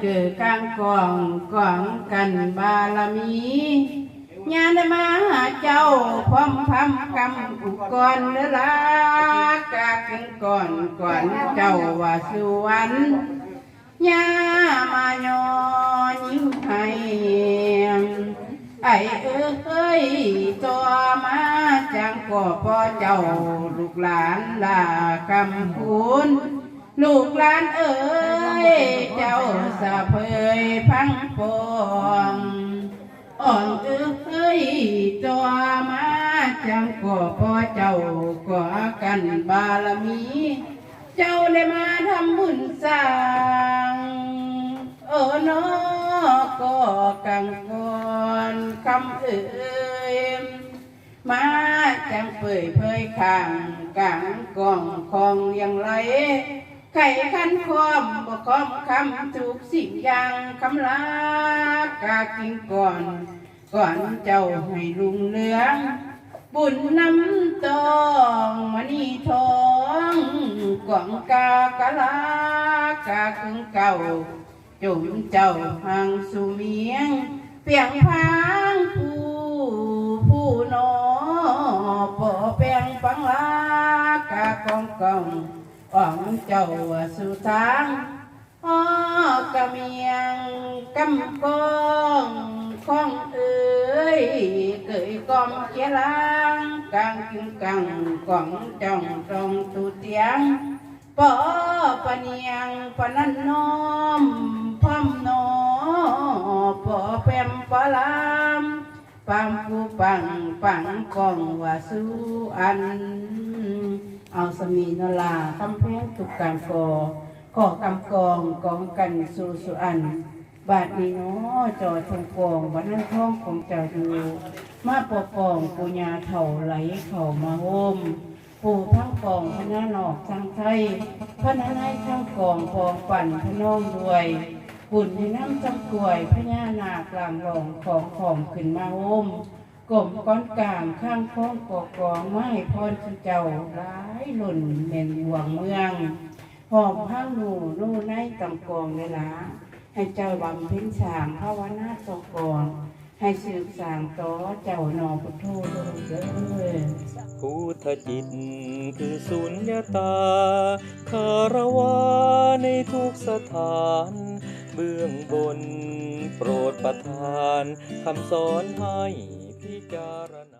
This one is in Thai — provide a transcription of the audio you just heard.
เกิดกางกองกองกันบารมีญาณมาหาเจ้าพร้อมพร้กำอุก่อนเดลากากันก่อนก่อนเจ้าว่าสุวรรณญามายยิ่งให้ไอเอ้ยตัวมาจังก่อพ่อเจ้าลูกหลานลากำพูน ลูกหลานเอ้ยเจ้าสะเพยพังปองอ่อนเอ้ยตัวมาจังก่อพ่อเจ้าก่อกันบารมี เจ้าได้มาทำบุญสร้างโอ้นอก็กังกอนคำเอ่ยมาจังเปื่อยเผยข้างกลางกองของยังไร ไข่ขั้นความบ่คอมคำถูกสิ่งอย่างคำลากากินก่อน ก่อนเจ้าให้ลุงเรือง บุญน้ำตองมณีทองกวางกากะลากาคึงเก่าจุ่มเจ้าหางสุเมียง เปียงพางผู้ผู้นอปอเปียงปังลากากองกอง อ่องเจ้าสุทางอ้อกะเมียงกำกองของเอ้ยเกยกอมเจลางกลางกิงกังกองจ้องตรงตูเตียงปอปะเนียงปะนันน้อมพร้อมนอปอแปมปะลา ปังกูปังปังกองวาสู้อัน เอาสมีนลาคำแพงตุกการกอขอกำกองกองกันสู่สุอัน บาดนี้นาะจอทงกองบัดนั้นท้องของเจ้าอยู่มาปกกองปุญญาเถ่าไหลเข่ามาโฮมปู่ทั้งกองพญานอกทั้งไทยพระนายทั้งกองกองปั่นพระน้องด้วย บุญที่น้ำจังกล้วยพญานาคลางรองของของขึ้นมาโฮมกลมก้อนกลางข้างพ้องกอกองไม้พรสุเจ้าร้ายหล่นเน่นหวงเมืองหอมผ้าหนูนู่ในกำกองเลยละให้เจ้าบำเพ็ญสางภาวนาสองกองให้สืบสางต่อเจ้านอพุทโธเด้อเด้อพุทธจิตคือสุญญตาคารวะในทุกสถาน เบื้องบน โปรดประทานคำสอนให้พิจารณา